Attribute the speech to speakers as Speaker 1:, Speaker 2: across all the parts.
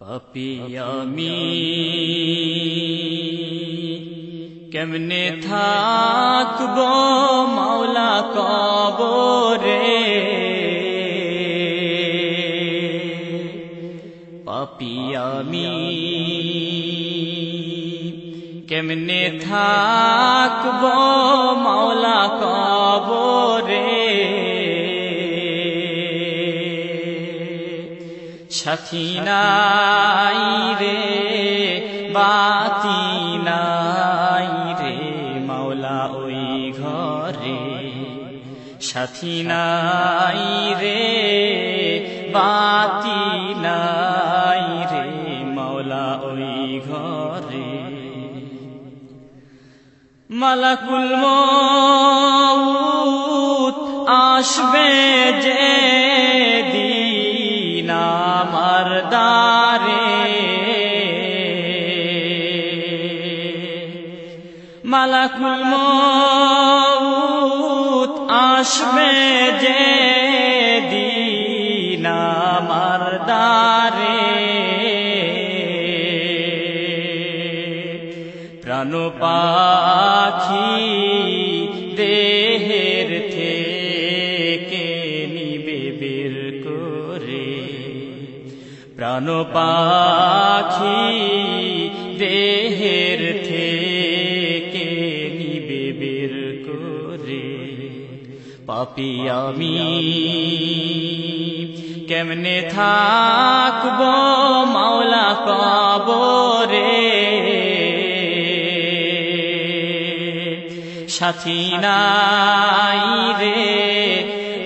Speaker 1: পাপি আমি কেমনে থাকব মাওলা কবরে পাপি আমি কেমনে থাকব মাওলা কবরে সাথী নাই রে, বাতি নাই রে, মাওলা ওই ঘরে। সাথী নাই রে, বাতি নাই রে, মাওলা ওই ঘরে। মালাকুল মউত আসবে যে আমার দ্বারে মালাকুল মউত আসবে যে দিন প্রাণ পাখি দেহের থেকে নিবে বের প্রাণ পাখি দেহের থেকে নিবে বের করে। পাপি আমি কেমনে থাকব মাওলা কবরে? সাথী নাই রে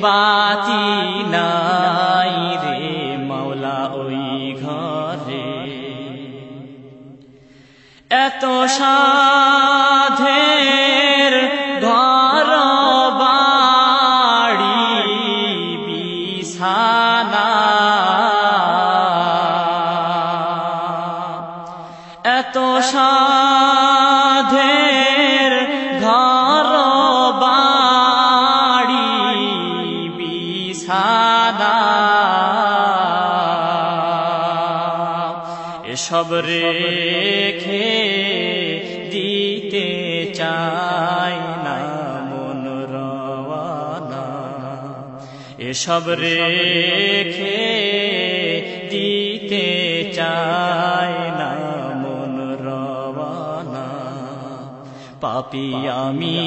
Speaker 1: বাতি নাই। এত সাধের ঘর বাড়ি বিছানা। এত সাধের ঘর বাড়ি বিছানা। এসব রেখে দিতে চাই না মন রওয়ানা। এসব রেখে দিতে চাই না মন রওয়ানা। পাপি আমি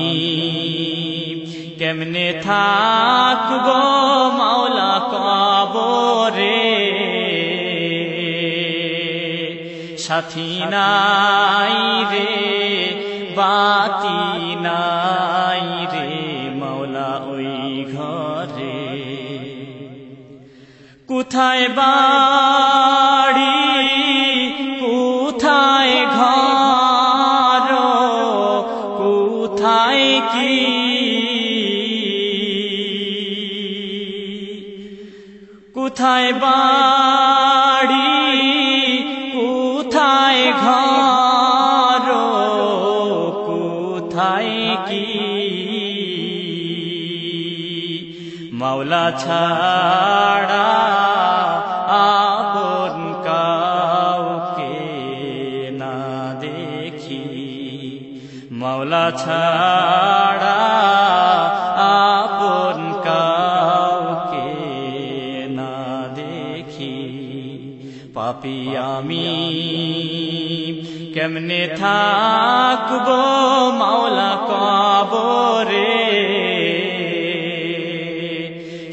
Speaker 1: কেমনে থাকব মাওলা কবরে? সাথী নাই রে, বাতি নাই রে মাওলা ওই ঘরে। কোথায় বাড়ি, কোথায় ঘর, কোথায় কি? কোথায় বাড়ি মাওলা ছাড়া আপন কাউকে না দেখি মাওলা ছাড়া আপন কাউকে না দেখি পাপি আমি কেমনে থাকব মাওলা কবরে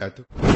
Speaker 1: wabarakatuh.